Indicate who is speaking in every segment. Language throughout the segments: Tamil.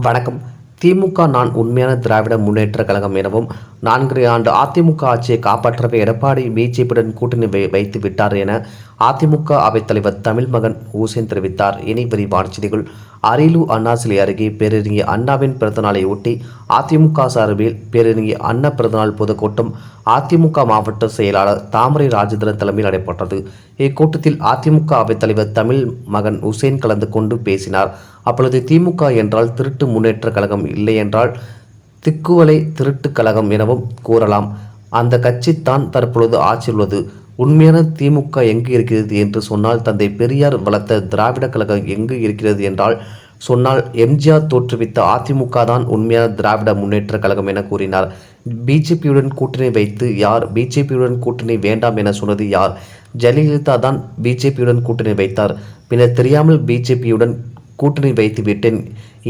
Speaker 1: வணக்கம். திமுக நான் உண்மையான திராவிட முன்னேற்ற கழகம் எனவும் நான்கரை ஆண்டு அதிமுக ஆட்சியை காப்பாற்றவே எடப்பாடி பிஜேபியுடன் கூட்டணி வை- வைத்து விட்டார் என அதிமுக அவைத்தலைவர் தமிழ் மகன் ஹூசேன் தெரிவித்தார். இனி விரிவான செய்திகள். அரியலூர் அண்ணா சிலை அருகே பேரறிஞர் அண்ணாவின் பிறந்தநாளை ஒட்டி அதிமுக சார்பில் பேரறிஞர் அண்ணா பிறந்தநாள் பொதுக்கூட்டம் அதிமுக மாவட்ட செயலாளர் தாமரை ராஜேந்திரன் தலைமையில் நடைபெற்றது. இக்கூட்டத்தில் அதிமுக அவைத்தலைவர் தமிழ் மகன் உசேன் கலந்து கொண்டு பேசினார். அப்பொழுது திமுக என்றால் திருட்டு முன்னேற்ற கழகம் இல்லை என்றால் திக்குவலை திருட்டு கழகம் எனவும் கூறலாம். அந்த கட்சி தான் தற்பொழுது ஆட்சியுள்ளது உள்ளது. உண்மையான திமுக எங்கு இருக்கிறது என்று சொன்னால் தந்தை பெரியார் வளர்த்த திராவிட கழகம் எங்கு இருக்கிறது என்றால் சொன்னால் எம்ஜிஆர் தோற்றுவித்த அதிமுக தான் உண்மையான திராவிட முன்னேற்ற கழகம் என கூறினார். பிஜேபியுடன் கூட்டணி வைத்து யார் பிஜேபியுடன் கூட்டணி வேண்டாம் என சொன்னது யார்? ஜெயலலிதா தான் பிஜேபியுடன் கூட்டணி வைத்தார். பின்னர் தெரியாமல் பிஜேபியுடன் கூட்டணி வைத்து விட்டேன்.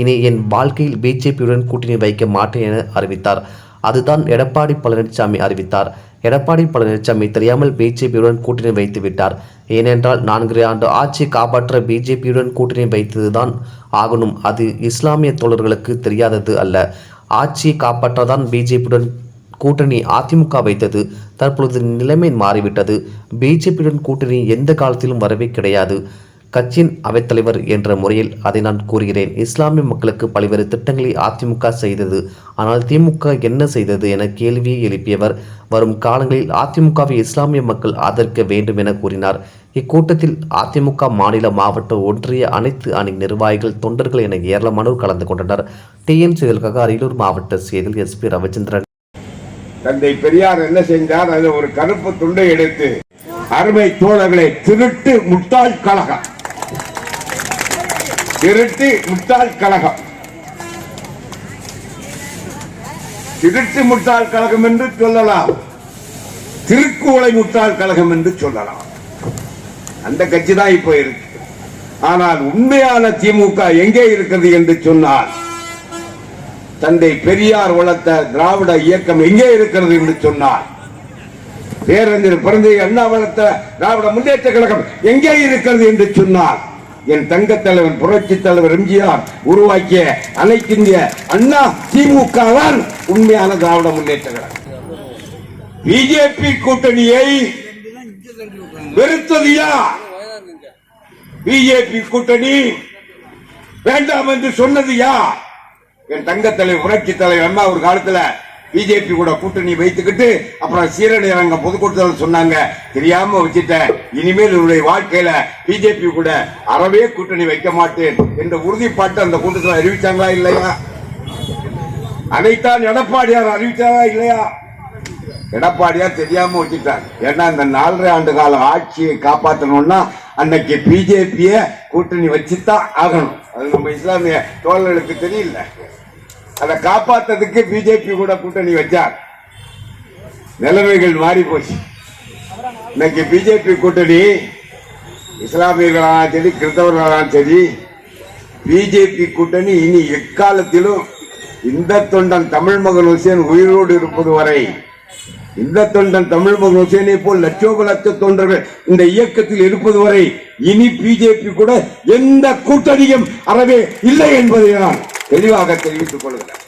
Speaker 1: இனி என் வாழ்க்கையில் பிஜேபியுடன் கூட்டணி வைக்க மாட்டேன் என அறிவித்தார். அதுதான் எடப்பாடி பழனிசாமி அறிவித்தார். எடப்பாடி பழனிசாமி தெரியாமல் பிஜேபியுடன் கூட்டணி வைத்து விட்டார். ஏனென்றால் நான்கு ஆண்டு ஆட்சி காப்பாற்ற பிஜேபியுடன் கூட்டணி வைத்ததுதான் ஆகணும். அது இஸ்லாமிய தோழர்களுக்கு தெரியாதது அல்ல. ஆட்சியை காப்பாற்றதான் பிஜேபியுடன் கூட்டணி அதிமுக வைத்தது. தற்பொழுது நிலைமை மாறிவிட்டது. பிஜேபியுடன் கூட்டணி எந்த காலத்திலும் வரவே கிடையாது. கட்சியின் அவைத்தலைவர் என்ற முறையில் அதை நான் கூறுகிறேன். இஸ்லாமிய மக்களுக்கு பல்வேறு திட்டங்களை அதிமுக செய்தது. ஆனால் திமுக என்ன செய்தது என கேள்வியை எழுப்பியவர் வரும் காலங்களில் அதிமுகவை இஸ்லாமிய மக்கள் ஆதரிக்க வேண்டும் என கூறினார். இக்கூட்டத்தில் அதிமுக மாநில மாவட்ட ஒன்றிய அனைத்து அணி நிர்வாகிகள் தொண்டர்கள் என ஏராளமானோர் கலந்து கொண்டனர். டிஎன் செய்திகளுக்காக அரியலூர் மாவட்ட செய்தியில் எஸ்பி ரவிச்சந்திரன்.
Speaker 2: தந்தை பெரியார் என்ன செஞ்சார்? அது ஒரு கருப்பு துண்டை எடுத்து அருமை தோழர்களை திருட்டு முட்டாள் கழகம் திருட்டு முட்டாள் கழகம். திருட்டு முட்டாள் கழகம் என்று சொல்லலாம். திருக்குவளை முட்டாள் கழகம் என்று சொல்லலாம். அந்த கட்சி தான் இப்போ இருக்கு. ஆனால் உண்மையான திமுக எங்கே இருக்கிறது என்று சொன்னால் தந்தை பெரியார் வளர்த்த திராவிட இயக்கம் எங்கே இருக்கிறது என்று சொன்னார் பேரறிஞர் பிறந்த அண்ணா வளர்த்த திராவிட முன்னேற்ற கழகம் எங்கே இருக்கிறது என்று சொன்னார் என் தங்க தலைவர் புரட்சி தலைவர் எம்ஜிஆர் உருவாக்கிய அனைத்து இந்திய அண்ணா திமுக தான் உண்மையான திராவிட முன்னேற்ற கழகம். பிஜேபி கூட்டணியை வெறுத்தது யார்? பிஜேபி கூட்டணி வேண்டாம் என்று சொன்னது யார்? என் தங்க தலைவர் புரட்சி தலைவர் அம்மா ஒரு காலத்துல பிஜேபி கூட கூட்டணி வைத்துக்கிட்டு அப்புறம் சீரணியரங்க பொதுக்கூட்டத்தில் சொன்னாங்க. தெரியாம வச்சுட்டேன். இனிமேல் என்னுடைய வாழ்க்கையில பிஜேபி கூட அறவே கூட்டணி வைக்க மாட்டேன் என்ற உறுதிப்பாட்டு அந்த கூட்டத்தில் அறிவிச்சாங்களா இல்லையா? அதைத்தான் எடப்பாடியார் அறிவிச்சாரா இல்லையா? எடப்பாடியார் தெரியாம வச்சுட்டார். ஏன்னா இந்த நாலரை ஆண்டு கால ஆட்சியை காப்பாற்றணும்னா அன்னைக்கு பிஜேபிய கூட்டணி வச்சுதான் ஆகணும். அது நம்ம இஸ்லாமிய தோழர்களுக்கு தெரியல. அதை காப்பாத்துறதுக்கு பிஜேபி கூட கூட்டணி வச்சார். நிலைமைகள் மாறி போச்சு. இன்னைக்கு பிஜேபி கூட்டணி இஸ்லாமியர்களாலும் சரி கிறிஸ்தவர்களாலும் சரி பிஜேபி கூட்டணி இனி எக்காலத்திலும் இந்த தொண்டன் தமிழ் மகன் ஹுசேன் உயிரோடு இருப்பது வரை இந்த தொண்டன் தமிழ் மகன் ஹுசேனை போல் லட்சோப லட்ச தொண்டர்கள் இந்த இயக்கத்தில் இருப்பது வரை இனி பிஜேபி கூட எந்த கூட்டணியும் அறவே இல்லை என்பதை நான் தெளிவாக தெரிவித்துக் கொள்கிறார்